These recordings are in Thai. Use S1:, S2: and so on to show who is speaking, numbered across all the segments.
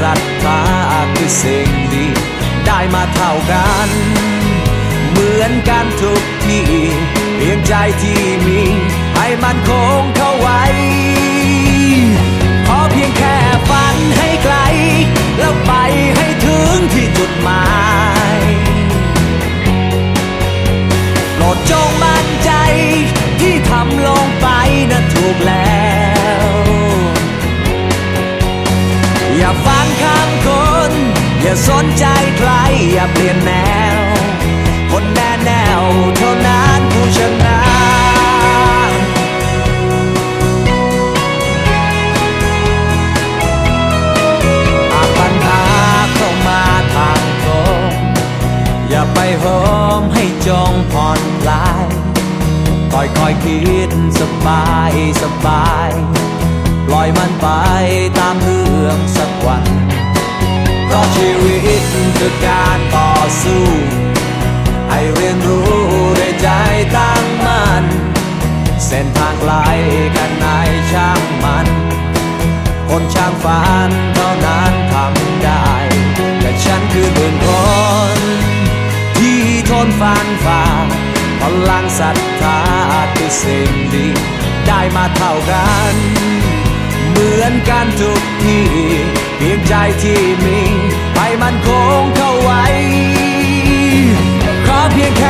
S1: ศรัทธาคือสิ่งดี ได้มาเท่ากัน เหมือนกันทุกที่เพียงใจที่มี ให้มันคงเข้าไว้ขอเพียงแค่ฝันให้ไกล แล้วไปให้ถึงที่จุดหมายโปรดจงมั่นใจที่ทำลงไปนะถูกแล้ว อย่าสนใจใครอย่าเปลี่ยนแนว คนแน่แนวเท่านั้นผู้ชนะหากปัญหาเข้ามาทางตรงอย่าไปโหมให้จงผ่อนคลายค่อยค่อยคิดสบายสบาย ปล่อยมันไปตามเรื่องสักวัน เพราะชีวิตคือการต่อสู้ให้เรียนรู้ด้วยใจตั้งมั่นเส้นทางไกลกันไหนช่างมัน คนช่างฝันเท่านั้นทำได้แต่ฉันคือหนึ่งคนที่ทนฟันฝ่าพลังศรัทธาคือสิ่งดีได้มาเท่ากัน มือนกันทุกทีเพียงใจที่มีให้มันคงเข้าไว้ขอเพียงแค่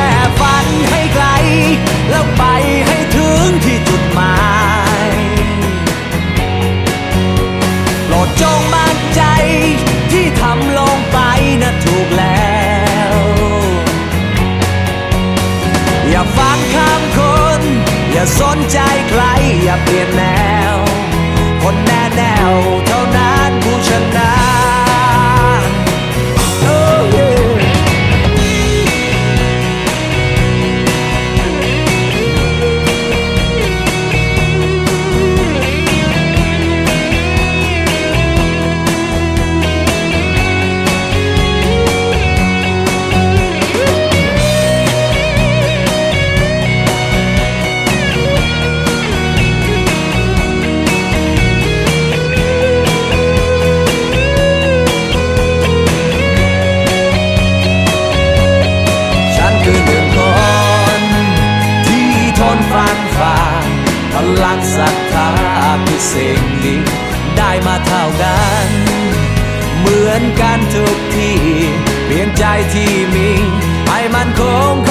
S1: าคือสิ่งดีได้มาเท่ากัน เหมือนกันทุกที่เพียนใจที่มี ให้มันคงเข้า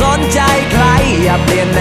S1: สนใจใครอย่าเปลี่ยนแน